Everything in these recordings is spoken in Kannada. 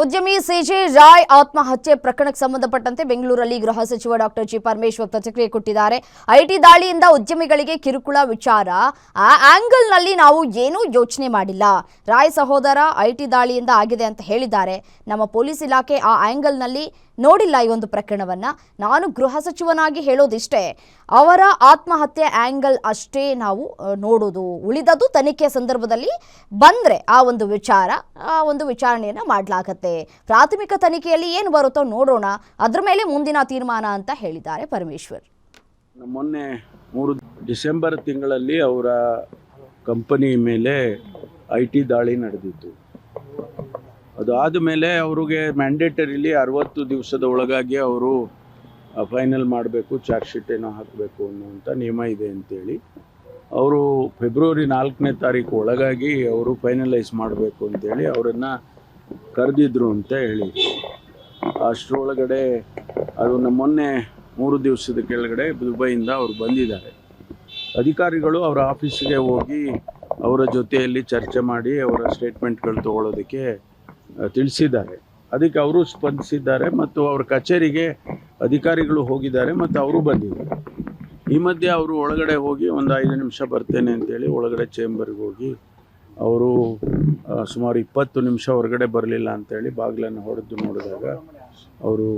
ಉದ್ಯಮಿ ಸಿಜೆ ರಾಯ್ ಆತ್ಮಹತ್ಯೆ ಪ್ರಕರಣಕ್ಕೆ ಸಂಬಂಧಪಟ್ಟಂತೆ ಬೆಂಗಳೂರಲ್ಲಿ ಗೃಹ ಸಚಿವ ಡಾಕ್ಟರ್ ಜಿ. ಪರಮೇಶ್ವರ್ ಪ್ರತಿಕ್ರಿಯೆ ಕೊಟ್ಟಿದ್ದಾರೆ. ಐಟಿ ದಾಳಿಯಿಂದ ಉದ್ಯಮಿಗಳಿಗೆ ಕಿರುಕುಳ ವಿಚಾರ. ಆ ಆಂಗಲ್ನಲ್ಲಿ ನಾವು ಏನೂ ಯೋಚನೆ ಮಾಡಿಲ್ಲ. ರಾಯ್ ಸಹೋದರ, ಐಟಿ ದಾಳಿಯಿಂದ ಆಗಿದೆ ಅಂತ ಹೇಳಿದ್ದಾರೆ. ನಮ್ಮ ಪೊಲೀಸ್ ಇಲಾಖೆ ಆ ಆಂಗಲ್ನಲ್ಲಿ ನೋಡಿಲ್ಲ ಈ ಒಂದು ಪ್ರಕರಣವನ್ನ. ನಾನು ಗೃಹ ಸಚಿವನಾಗಿ ಹೇಳೋದಿಷ್ಟೇ, ಅವರ ಆತ್ಮಹತ್ಯೆ ಆಂಗಲ್ ಅಷ್ಟೇ ನಾವು ನೋಡೋದು. ಉಳಿದದ್ದು ತನಿಖೆ ಸಂದರ್ಭದಲ್ಲಿ ಬಂದ್ರೆ ಆ ಒಂದು ವಿಚಾರ, ಆ ಒಂದು ವಿಚಾರಣೆಯನ್ನ ಮಾಡಲಾಗತ್ತೆ. ಪ್ರಾಥಮಿಕ ತನಿಖೆಯಲ್ಲಿ ಏನು ಬರುತ್ತೋ ನೋಡೋಣ. ಅದ್ರ ಮೇಲೆ ಮುಂದಿನ ತೀರ್ಮಾನ ಅಂತ ಹೇಳಿದ್ದಾರೆ ಪರಮೇಶ್ವರ್. ಮೊನ್ನೆ ಮೂರು ಡಿಸೆಂಬರ್ ತಿಂಗಳಲ್ಲಿ ಅವರ ಕಂಪನಿ ಮೇಲೆ ಐ ಟಿ ದಾಳಿ ನಡೆದಿತ್ತು. ಅದಾದ ಮೇಲೆ ಅವ್ರಿಗೆ ಮ್ಯಾಂಡೇಟರಿಲಿ ಅರವತ್ತು ದಿವಸದ ಒಳಗಾಗಿ ಅವರು ಫೈನಲ್ ಮಾಡಬೇಕು, ಚಾರ್ಜ್ ಶೀಟ್ ಏನೋ ಹಾಕಬೇಕು ಅನ್ನುವಂಥ ನಿಯಮ ಇದೆ ಅಂತೇಳಿ. ಅವರು ಫೆಬ್ರವರಿ ನಾಲ್ಕನೇ ತಾರೀಕು ಒಳಗಾಗಿ ಅವರು ಫೈನಲೈಸ್ ಮಾಡಬೇಕು ಅಂತೇಳಿ ಅವರನ್ನು ಕರೆದಿದ್ರು ಅಂತ ಹೇಳಿ ಅಷ್ಟರೊಳಗಡೆ ಅದು ಮೊನ್ನೆ ಮೂರು ದಿವಸದ ಕೆಳಗಡೆ ದುಬೈಯಿಂದ ಅವರು ಬಂದಿದ್ದಾರೆ. ಅಧಿಕಾರಿಗಳು ಅವರ ಆಫೀಸಿಗೆ ಹೋಗಿ ಅವರ ಜೊತೆಯಲ್ಲಿ ಚರ್ಚೆ ಮಾಡಿ ಅವರ ಸ್ಟೇಟ್ಮೆಂಟ್ಗಳು ತಗೊಳ್ಳೋದಕ್ಕೆ ತಿಳಿಸಿದ್ದಾರೆ. ಅದಕ್ಕೆ ಅವರು ಸ್ಪಂದಿಸಿದ್ದಾರೆ ಮತ್ತು ಅವ್ರ ಕಚೇರಿಗೆ ಅಧಿಕಾರಿಗಳು ಹೋಗಿದ್ದಾರೆ ಮತ್ತು ಅವರು ಬಂದಿದ್ದಾರೆ. ಈ ಮಧ್ಯೆ ಅವರು ಒಳಗಡೆ ಹೋಗಿ ಒಂದು ಐದು ನಿಮಿಷ ಬರ್ತೇನೆ ಅಂತೇಳಿ ಒಳಗಡೆ ಚೇಂಬರ್ಗೆ ಹೋಗಿ ಅವರು ಸುಮಾರು ಇಪ್ಪತ್ತು ನಿಮಿಷ ಹೊರಗಡೆ ಬರಲಿಲ್ಲ ಅಂತೇಳಿ ಬಾಗಿಲನ್ನು ಹೊಡೆದು ನೋಡಿದಾಗ ಅವರು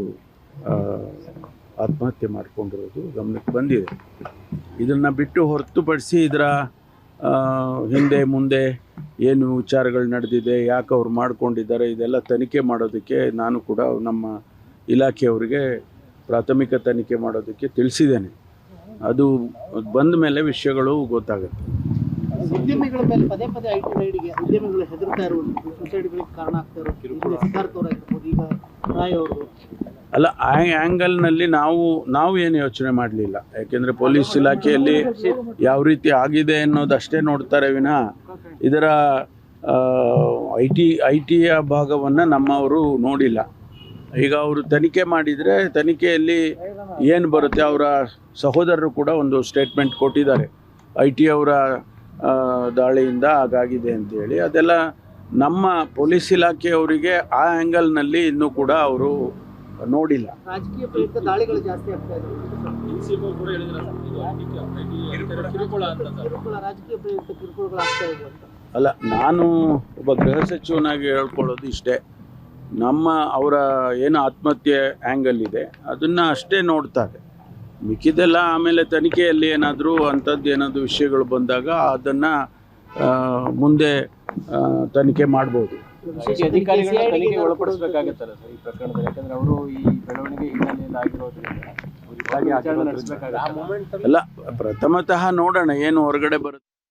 ಆತ್ಮಹತ್ಯೆ ಮಾಡಿಕೊಂಡಿರೋದು ಗಮನಕ್ಕೆ ಬಂದಿದೆ. ಇದನ್ನು ಬಿಟ್ಟು ಹೊರತುಪಡಿಸಿ ಇದರ ಹಿಂದೆ ಮುಂದೆ ಏನು ವಿಚಾರಗಳು ನಡೆದಿದೆ ಯಾಕೆ ಅವ್ರು ಮಾಡ್ಕೊಂಡಿದ್ದಾರೆ ಇದೆಲ್ಲ ತನಿಖೆ ಮಾಡೋದಕ್ಕೆ ನಾನು ಕೂಡ ನಮ್ಮ ಇಲಾಖೆಯವರಿಗೆ ಪ್ರಾಥಮಿಕ ತನಿಖೆ ಮಾಡೋದಕ್ಕೆ ತಿಳಿಸಿದ್ದೇನೆ. ಅದು ಬಂದ ಮೇಲೆ ವಿಷಯಗಳು ಗೊತ್ತಾಗುತ್ತೆ. ಉದ್ಯಮಿಗಳ ಮೇಲೆ ಪದೇ ಪದೇ ಐ ಟಿ ರೈಡ್ಗೆ ಉದ್ಯಮಿಗಳು ಹೆದರ್ತಾ ಇರುವುದು ಸುಸೈಡ್ಗಳಿಗೆ ಕಾರಣ ಆಗ್ತಾ ಇರೋದು ಹಿಂದೆ ಸಿದ್ಧಾರ್ಥ ಅವ್ರು ಈಗ ರಾಯ್ ಅವರು. ಅಲ್ಲ ಆ ಆ್ಯಂಗಲ್ನಲ್ಲಿ ನಾವು ನಾವು ಏನು ಯೋಚನೆ ಮಾಡಲಿಲ್ಲ. ಯಾಕೆಂದರೆ ಪೊಲೀಸ್ ಇಲಾಖೆಯಲ್ಲಿ ಯಾವ ರೀತಿ ಆಗಿದೆ ಅನ್ನೋದಷ್ಟೇ ನೋಡ್ತಾರೆ ವಿನಃ. ಇದರ ಐ ಟಿ, ಐ ಟಿಯ ಭಾಗವನ್ನು ನಮ್ಮವರು ನೋಡಿಲ್ಲ. ಈಗ ಅವರು ತನಿಖೆ ಮಾಡಿದರೆ ತನಿಖೆಯಲ್ಲಿ ಏನು ಬರುತ್ತೆ ಅವರ ಸಹೋದರರು ಕೂಡ ಒಂದು ಸ್ಟೇಟ್ಮೆಂಟ್ ಕೊಟ್ಟಿದ್ದಾರೆ. ಐ ಟಿ ಅವರ ದಾಳಿಯಿಂದ ಹಾಗಾಗಿದೆ ಅಂತೇಳಿ. ಅದೆಲ್ಲ ನಮ್ಮ ಪೊಲೀಸ್ ಇಲಾಖೆಯವರಿಗೆ ಆ ಆ್ಯಂಗಲ್ನಲ್ಲಿ ಇನ್ನೂ ಕೂಡ ಅವರು ನೋಡಿಲ್ಲ. ರಾಜಕೀಯ ಪ್ರೇರಿತ ದಾಳಿಗಳು ಜಾಸ್ತಿ ಆಗ್ತಾ ಇದೆ. ಕಿರುಕುಳ. ರಾಜಕೀಯ ಪ್ರೇರಿತ ಕಿರುಕುಳಗಳು ಆಗ್ತಾ ಇದೆ ಅಂತ. ಅಲ್ಲ ನಾನು ಒಬ್ಬ ಗೃಹ ಸಚಿವನಾಗಿ ಹೇಳ್ಕೊಳ್ಳೋದು ಇಷ್ಟೇ. ನಮ್ಮ ಅವರ ಏನು ಆತ್ಮಹತ್ಯೆ ಆ್ಯಂಗಲ್ ಇದೆ ಅದನ್ನು ಅಷ್ಟೇ ನೋಡ್ತಾರೆ. ಮಿಕ್ಕಿದೆಲ್ಲ ಆಮೇಲೆ ತನಿಖೆಯಲ್ಲಿ ಏನಾದರೂ ಅಂಥದ್ದು ಏನಾದರೂ ವಿಷಯಗಳು ಬಂದಾಗ ಅದನ್ನು ಮುಂದೆ ತನಿಖೆ ಮಾಡ್ಬೋದು. ವಿಶೇಷ ಅಧಿಕಾರಿಗಳ ತನಿಖೆಗೆ ಒಳಪಡಿಸಬೇಕಾಗತ್ತಲ್ಲ ಸರ್ ಈ ಪ್ರಕರಣದಲ್ಲಿ? ಯಾಕಂದ್ರೆ ಅವರು ಈ ಬೆಳವಣಿಗೆ ಹಿನ್ನೆಲೆಯಲ್ಲಿ ಆಗಿರೋದ್ರಿಂದ ಅಲ್ಲ ಪ್ರಥಮತಃ ನೋಡೋಣ ಏನು ಹೊರಗಡೆ ಬರುತ್ತೆ.